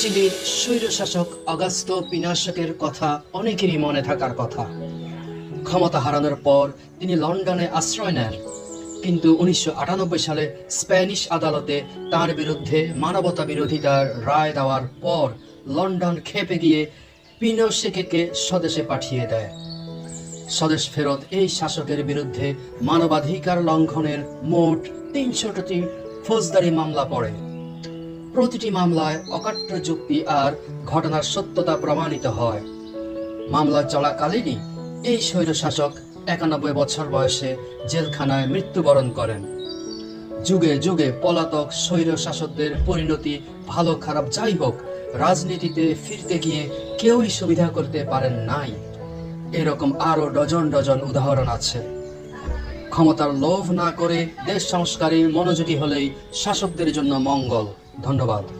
চিলির স্বৈরশাসক অগাস্ত পিনাশকের কথা অনেকেরই মনে থাকার কথা। ক্ষমতা হারানোর পর তিনি লন্ডনে আশ্রয় নেন। কিন্তু উনিশশো আটানব্বই সালে স্প্যানিশ আদালতে তার বিরুদ্ধে মানবতা বিরোধিতার রায় দেওয়ার পর লন্ডন খেপে গিয়ে পিনোশেকে স্বদেশে পাঠিয়ে দেয়। স্বদেশ ফেরত এই শাসকের বিরুদ্ধে মানবাধিকার লঙ্ঘনের মোট তিনশোটি ফৌজদারি মামলা পড়ে। প্রতিটি মামলায় অকাট্য যুক্তি আর ঘটনার সত্যতা প্রমাণিত হয়। মামলা চলাকালীনই এই স্বৈরশাসক একানব্বই বছর বয়সে জেলখানায় মৃত্যুবরণ করেন। যুগে যুগে পলাতক স্বৈর শাসকদের পরিণতি ভালো খারাপ যাই হোক, রাজনীতিতে ফিরতে গিয়ে কেউই সুবিধা করতে পারেন নাই। এরকম আরও ডজন ডজন উদাহরণ আছে। ক্ষমতার লোভ না করে দেশ সংস্কারে মনোযোগী হলেই শাসকদের জন্য মঙ্গল। ধন্যবাদ।